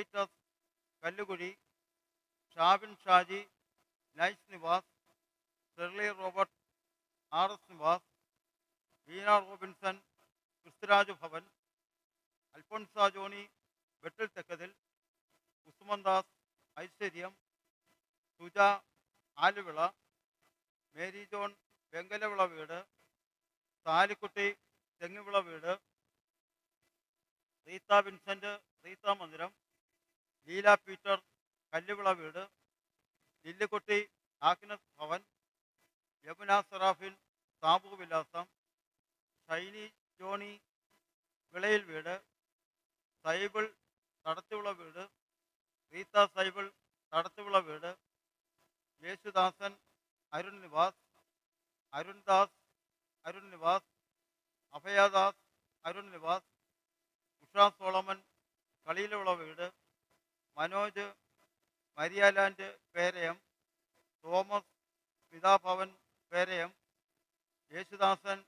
Cletus Kallukuzhi Shabin Shaji Nice Nivas Shirley Robert R S Nivas Veena Robinson Kristuraj Bhavan Alphonsa Johnny Vettil Thekkathil Usman Das Aiswaryam Suja Aluvila Mary John Venkalavila വീട് താലിക്കുട്ടി തെങ്ങുവിള വീട് Reetha Vincent Reetha മന്ദിരം Leela Peter Kalluvila വീട് Lillykutty Agnes Bhavan Yamuna Seraphin Sabu Vilasam Shiny Johnny വിളയിൽ വീട് സൈബിൾ തടത്തുവിള വീട് Reetha Sybil Thadathuvila വീട് Yesudasan Arun Nivas Arundas Arun Nivas Abhayadas Arun Nivas Usha Solomon കളിയിലുള്ള വീട് Manoj Marialand Perayam Thomas Pithabhavan Perayam Yesudasan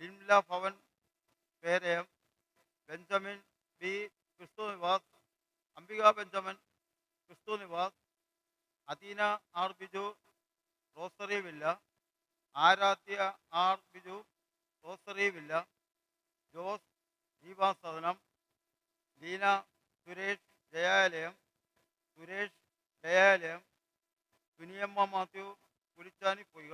Limla Bhavan Perayam Benjamin B. Kristu Nivas Ambika Benjamin Kristu Nivas Adeena R. Biju Rosary Villa Aaradhya R. Biju Rosary Villa Jose Deepasadanam Leena Suresh Jayalayam Suresh Jayalayam Kuniyamma Mathew Kurichani Poyka.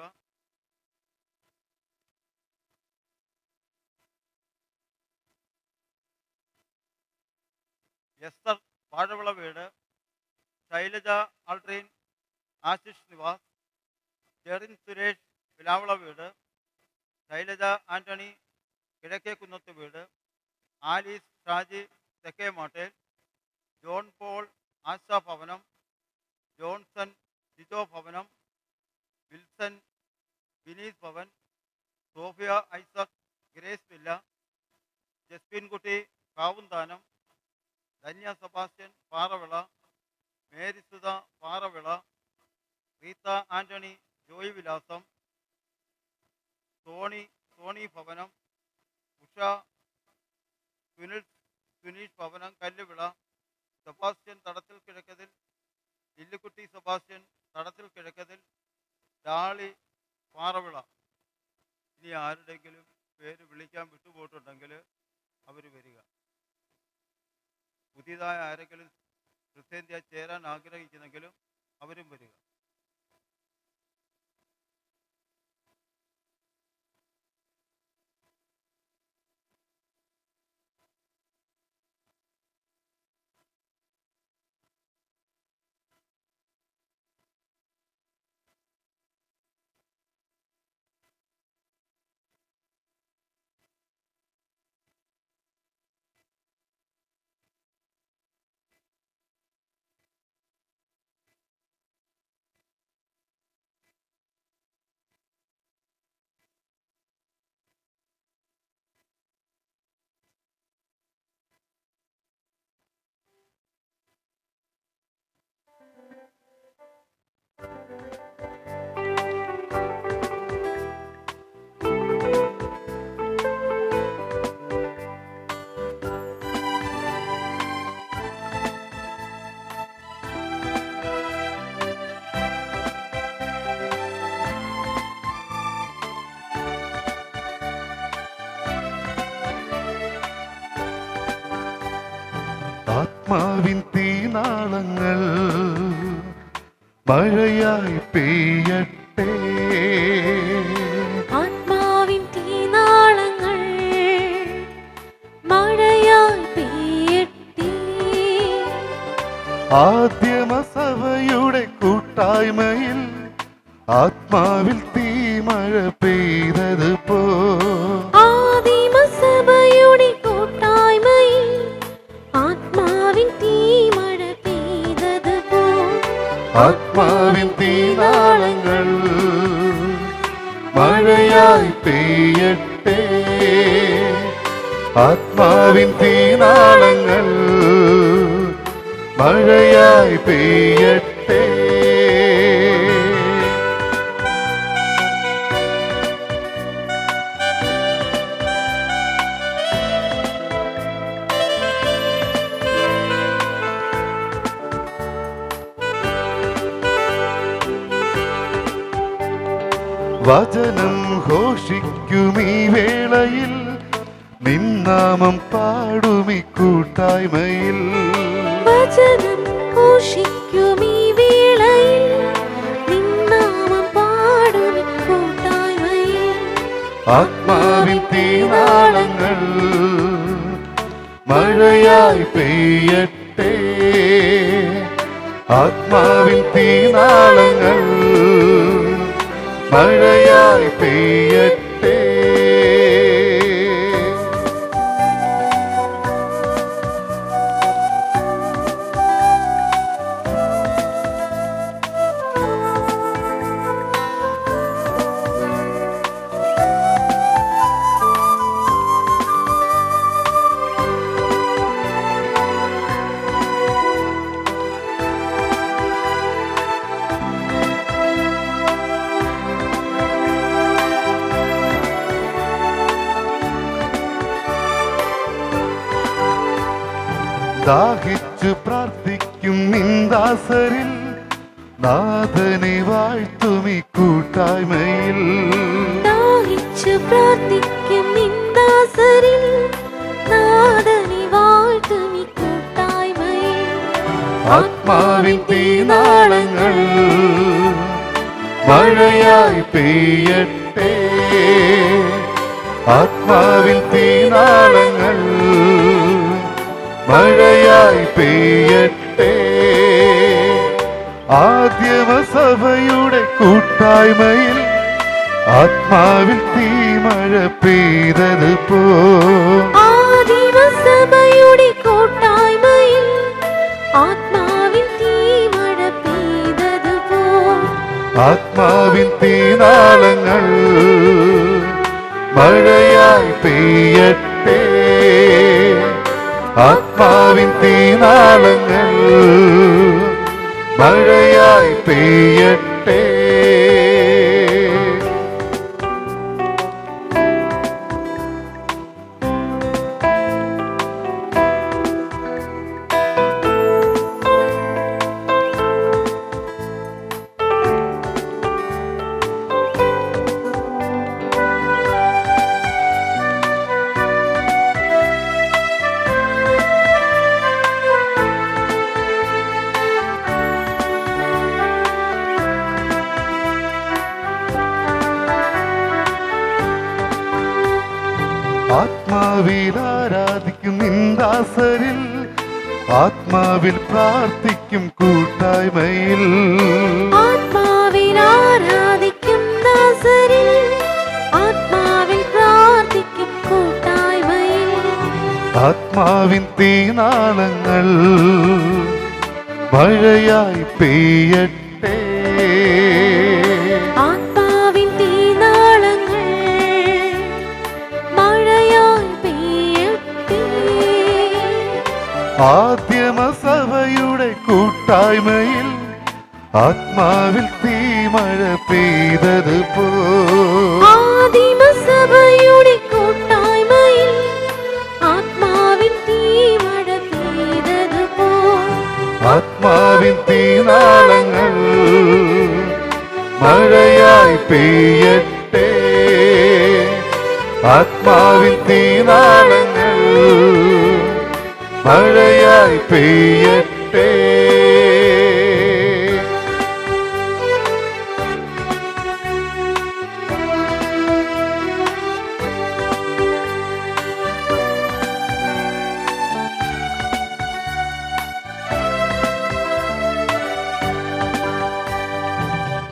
Esther Vazhavila വീട് ശൈലജ ആൾട്രീൻ ആശിഷ് നിവാസ് ജെറിൻ സുരേഷ് വിലാവിള വീട് ശൈലജ ആന്റണി കിഴക്കേ കുന്നത്ത് വീട് Alice Shaji തെക്കേ Mattel John Paul ASHA Bhavanam Johnson Jijo Bhavanam Wilson Vineeth Bhavan Sophia Isaac Grace Villa Jasminkutty Kavunthanam Dhanya Sebastian Paravila Marysutha Paravila Rita Antony Joy Vilasam Sony Sony ഭവനം ഉഷ സുനിൽ സുനീഷ് ഭവനം Kalluvila Sebastian തടത്തിൽ കിഴക്കതിൽ Lillikutty Sebastian തടത്തിൽ കിഴക്കതിൽ ഡാളി പാറവിള. ഇനി ആരുടെങ്കിലും പേര് വിളിക്കാൻ വിട്ടുപോയിട്ടുണ്ടെങ്കിൽ അവർ വരിക. പുതിയതായ ആരെങ്കിലും ക്രിസ്ത്യേന്ത്യ ചേരാൻ ആഗ്രഹിക്കുന്നെങ്കിലും അവരും വരിക. മഴയായി പെയ്യട്ടെ. ആത്മാവിൻ തീനാളങ്ങൾ മഴയായി പെയ്യട്ടെ. ആദ്യമസഭയുടെ മഴയായി പെയ്യട്ടെ. വചനം ആത്മാവിൻ തീനാളങ്ങൾ മഴയായി പെയ്യട്ടെ. ആത്മാവിൻ തീനാളങ്ങൾ മഴയായി പെയ്യട്ടെ. ആത്മാവിൻ തീനാളങ്ങൾ മഴയായി പെയ്യട്ടെ. ആത്മാവിൻ തീനാളങ്ങൾ മഴയായി പെയ്യട്ടെ. ആദ്യമസഭയുടെ കൂട്ടായ്മയിൽ ആത്മാവിൽ തീമഴ പെയ്തത് പോ. ആത്മാവിൻ തീനാളങ്ങൾ മഴയായി പെയ്യട്ടെ. ആത്മാവിൻ തീനാളങ്ങൾ മഴയായി പെയ്യട്ടെ. ആത്മാവിൽ പ്രാർത്ഥിക്കും കൂട്ടായ്മയിൽ. ആത്മാവിൽ ആരാധിക്കും ദാസരിൽ. ആത്മാവിൽ പ്രാർത്ഥിക്കും കൂട്ടായ്മയിൽ. ആത്മാവിൻ തീനാളങ്ങൾ മഴയായി പെയ്യട്ടെ. ആദ്യമ സഭയുടെ കൂട്ടായ്മയിൽ ആത്മാവിൽ തീമഴ പെയ്തത് ആദിമസഭയുടെ കൂട്ടായ്മയിൽ ആത്മാവിൻ തീമഴ പെയ്തതുപോ ആത്മാവിൻ തീനാളങ്ങൾ മഴയായി പെയ്യട്ടെ. ആത്മാവിൻ മഴയായി പെയ്യട്ടെ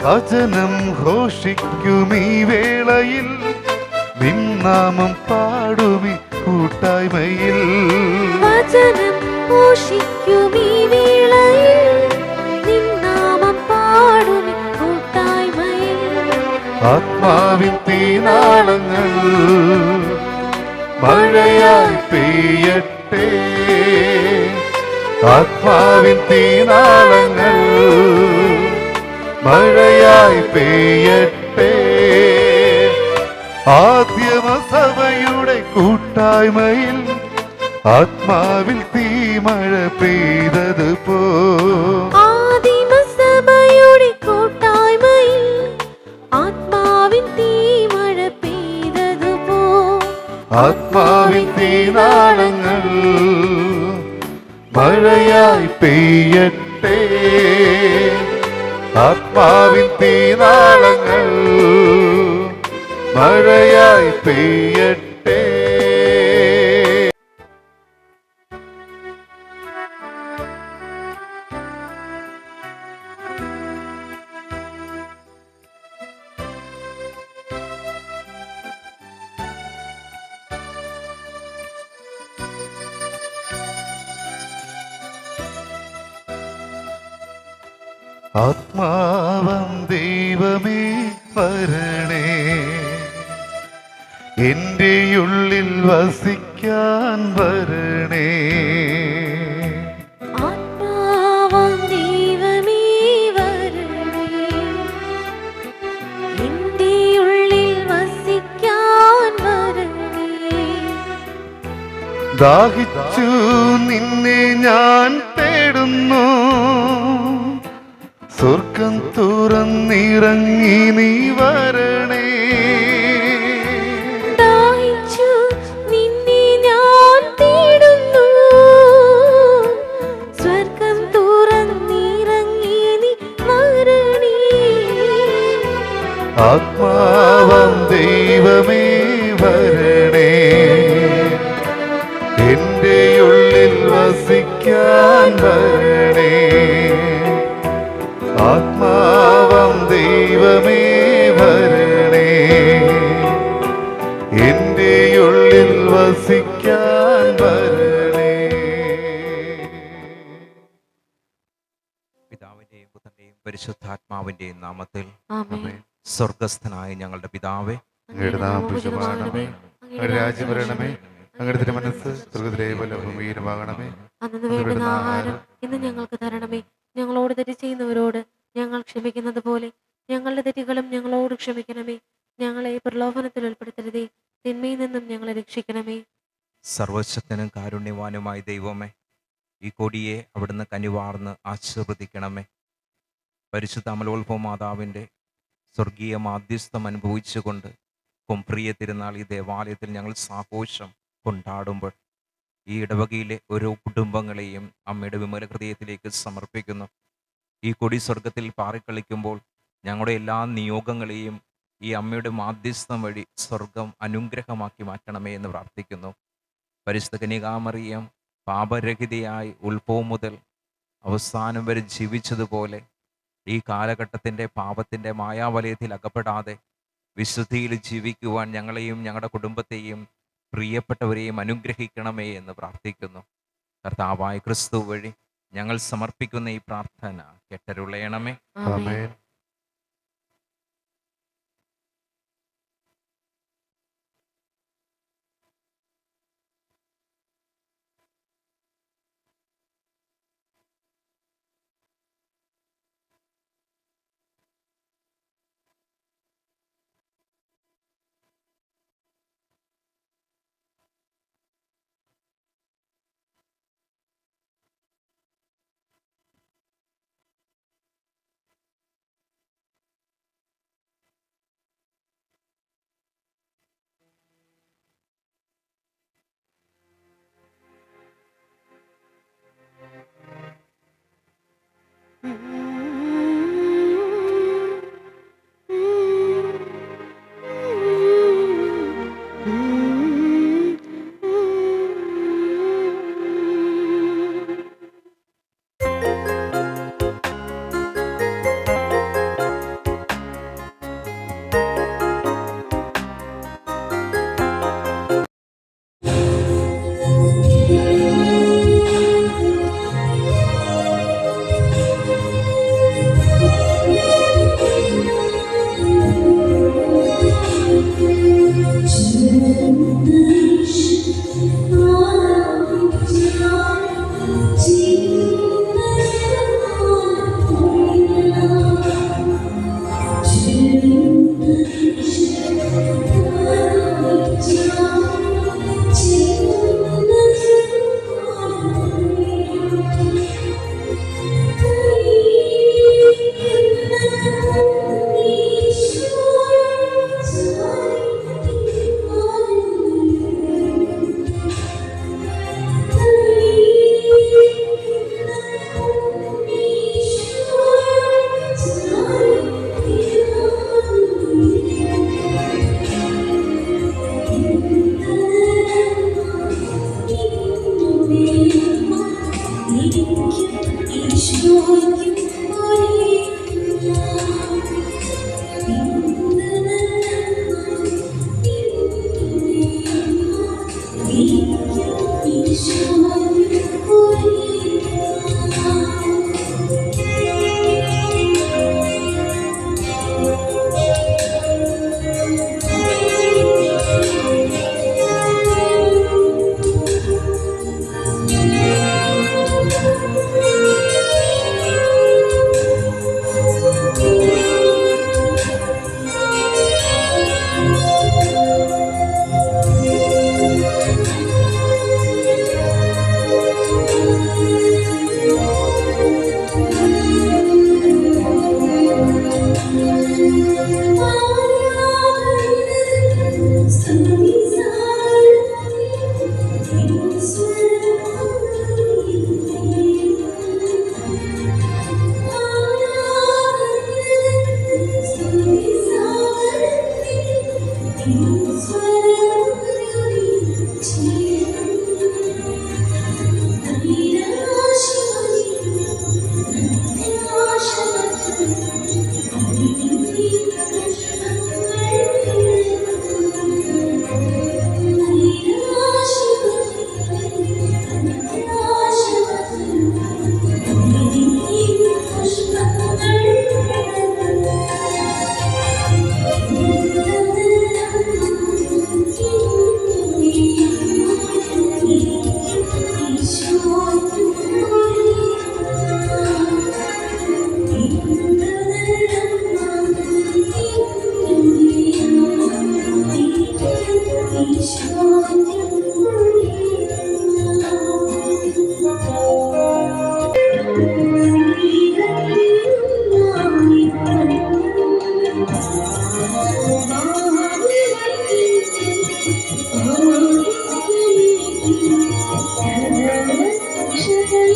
വചനം ഘോഷിക്കുമീ വേളയിൽ. നിന്നാമം പാടുമി കൂട്ടായ്മയിൽ. വചനം ഘോഷിക്കും ഈ വേളയിൽ. നിന്നാമം പാടും ഈ കൂട്ടായ്മയിൽ. ആത്മാവിൻ തീനാളങ്ങൾ മഴയായി പെയ്യട്ടെ. ആത്മാവിൻ തീനാളങ്ങൾ മഴയായി പെയ്യട്ടെ. ആദ്യമ സഭയുടെ കൂട്ടായ്മയിൽ ആത്മാവിൽ തീമഴ പെയ്തത് പോ. ആത്മാവിൻ തീമഴ പെയ്തത് പോ. ആത്മാവിൻ തീനാളങ്ങൾ മഴയായി പെയ്യട്ടെ. ആത്മാവിൻ തീനാളങ്ങൾ മഴയായി പെയ്യട്ടെ. ആത്മാവം ദൈവമേ വരണേ. എന്റെ ഉള്ളിൽ വസിക്കാൻ വരണേ. ദാഹിച്ചു തുറന്നിറങ്ങി നീ വരണേ ദൈവമേ വരണേ. എന്റെ ഉള്ളിൽ വസിക്കാൻ വരണേ. പിതാവിന്റെയും പുത്രന്റെയും പരിശുദ്ധാത്മാവിന്റെയും നാമത്തിൽ ആമേൻ. സ്വർഗസ്ഥനായ ഞങ്ങളുടെ പിതാവേ അങ്ങയുടെ നാമം പൂജിതമാകണമേ അങ്ങയുടെ രാജ്യം വരണമേ. അങ്ങയുടെ തിരുമനസ് സ്വർഗത്തിലെ ഭൂമിയിലുമാകണമേ ആഹാരം ഇന്ന് ഞങ്ങൾക്ക് തരണമേ. ഞങ്ങളോട് തെറ്റ് ചെയ്യുന്നവരോട് ഞങ്ങൾ ക്ഷമിക്കുന്നത് പോലെ ഞങ്ങളുടെ തെറ്റുകളും ഞങ്ങളോട് ക്ഷമിക്കണമേ. ഞങ്ങളെ പ്രലോഭനത്തിൽ ഉൾപ്പെടുത്തരുതേ. തിന്മയിൽ നിന്നും ഞങ്ങളെ രക്ഷിക്കണമേ. സർവശക്തനും കാരുണ്യവാനുമായ ദൈവമേ ഈ കൊടിയെ അവിടുന്ന് കനിവാർന്ന് ആശീർവദിക്കണമേ. പരിശുദ്ധ അമലോത്ഭവ മാതാവിന്റെ സ്വർഗീയ മാധ്യസ്ഥം അനുഭവിച്ചുകൊണ്ട് കൊമ്പ്രിയ തിരുനാൾ ഈ ദേവാലയത്തിൽ ഞങ്ങൾ സാഘോഷം കൊണ്ടാടുമ്പോൾ ഈ ഇടവകയിലെ ഓരോ കുടുംബങ്ങളെയും അമ്മയുടെ വിമല ഹൃദയത്തിലേക്ക് സമർപ്പിക്കുന്നു. ഈ കൊടി സ്വർഗത്തിൽ പാറിക്കളിക്കുമ്പോൾ ഞങ്ങളുടെ എല്ലാ നിയോഗങ്ങളെയും ഈ അമ്മയുടെ മാധ്യസ്ഥം വഴി സ്വർഗം അനുഗ്രഹമാക്കി മാറ്റണമേ എന്ന് പ്രാർത്ഥിക്കുന്നു. പരിശുദ്ധ കനികാമറിയം പാപരഹിതയായി ഉത്ഭവം മുതൽ അവസാനം വരെ ജീവിച്ചതുപോലെ ഈ കാലഘട്ടത്തിന്റെ പാപത്തിന്റെ മായാവലയത്തിൽ അകപ്പെടാതെ വിശുദ്ധിയിൽ ജീവിക്കുവാൻ ഞങ്ങളെയും ഞങ്ങളുടെ കുടുംബത്തെയും പ്രിയപ്പെട്ടവരെയും അനുഗ്രഹിക്കണമേ എന്ന് പ്രാർത്ഥിക്കുന്നു. കർത്താവായ ക്രിസ്തു വഴി ഞങ്ങൾ സമർപ്പിക്കുന്ന ഈ പ്രാർത്ഥന കെട്ടരുളയണമേ.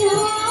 Música